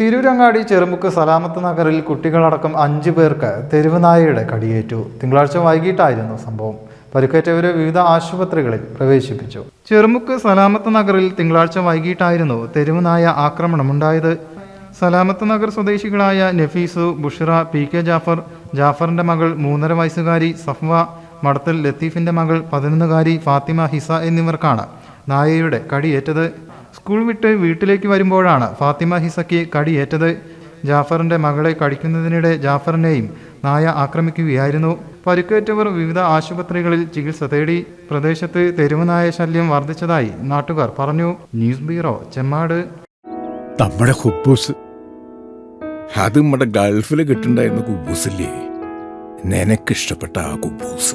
തിരൂരങ്ങാടി ചെറുമുക്ക് സലാമത്ത് നഗറിൽ കുട്ടികളടക്കം അഞ്ചു പേർക്ക് തെരുവുനായയുടെ കടിയേറ്റു. തിങ്കളാഴ്ച വൈകിട്ടായിരുന്നു സംഭവം. പരിക്കേറ്റവരെ വിവിധ ആശുപത്രികളിൽ പ്രവേശിപ്പിച്ചു. ചെറുമുക്ക് സലാമത്ത് നഗറിൽ തിങ്കളാഴ്ച വൈകിട്ടായിരുന്നു തെരുവുനായ ആക്രമണം ആക്രമണമുണ്ടായത്. സലാമത്ത് നഗർ സ്വദേശികളായ നഫീസു ബുഷിറ പി കെ ജാഫർ ജാഫറിന്റെ മകൾ മൂന്നര വയസ്സുകാരി സഫ്വ മടത്തൽ ലത്തീഫിന്റെ മകൾ പതിനൊന്നുകാരി ഫാത്തിമ ഹിസ എന്നിവർക്കാണ് നായയുടെ കടിയേറ്റത്. സ്കൂൾ വിട്ട് വീട്ടിലേക്ക് വരുമ്പോഴാണ് ഫാത്തിമ ഹിസക്കി കടിയേറ്റത്. ജാഫറിന്റെ മകളെ കടിക്കുന്നതിനിടെ ജാഫറിനെയും നായ ആക്രമിക്കുകയായിരുന്നു. പരുക്കേറ്റവർ വിവിധ ആശുപത്രികളിൽ ചികിത്സ തേടി പ്രദേശത്ത് തെരുവുനായ ശല്യം വർദ്ധിച്ചതായി നാട്ടുകാർ പറഞ്ഞു. News bureau Chemmad. നമ്മുടെ ഹുബൂസ്. അത് നമ്മുടെ ഗൾഫിൽ കിട്ടുണ്ടായിരുന്ന കുബൂസില്ലേ? നിനക്കിഷ്ടപ്പെട്ട ആ കുബൂസ്.